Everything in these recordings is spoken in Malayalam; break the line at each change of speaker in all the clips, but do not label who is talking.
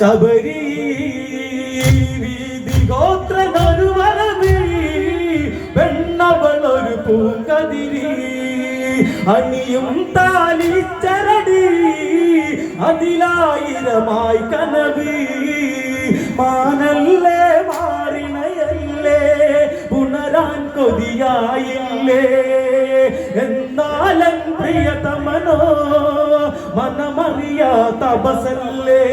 ശബരി പെണ്ണവളൊരു പൂങ്കതിരി. അണിയും ചരടി അതിലായിരമായി കനവി. മാനല്ലേ മാറിണയല്ലേ പുണരാൻ കൊതിയായില്ലേ? എന്നാലും പ്രിയതമനോ മനമറിയാ തപസല്ലേ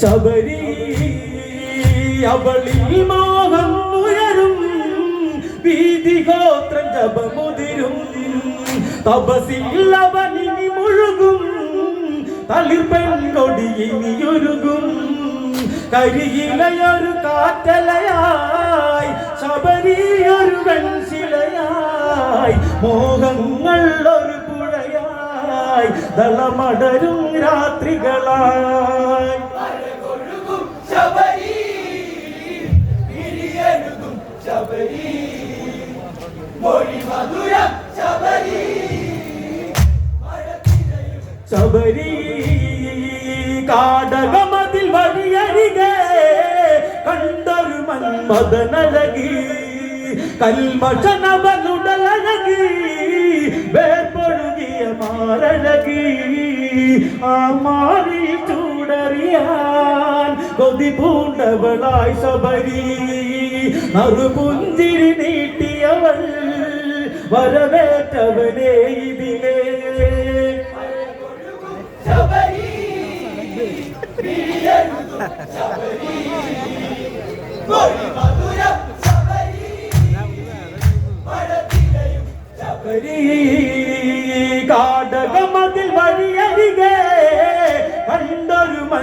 ശബരി.
അവളിൽ മോഹം ഉയരും വീതിഗോത്രം ജപമുതിരും. തപസില്ലവനിനി മുഴുകും തളിർ പെൺകൊടി ഇനിയൊരുകും കരിയിലയൊരു കാറ്റലയായി ശബരിയൊരു വെൺശിലയായി. മോഹങ്ങൾ ഒരു പുഴയായി ദളമടരും രാത്രികളായി.
ശബരി
കാടകമതിൽ വഴിയരികെ കണ്ടൊരു മന്മദനഴകി കൽമഷനവനുടലഴകി മാറി ചൂടറിയാൻ കൊതി പൂണ്ടവളായി ശബരി. നറുപുഞ്ചിരി നീട്ടിയവൾ വരവേറ്റവനെ ഇതിലേ
ശബരി. മിഴിയെഴുതും i'm in
love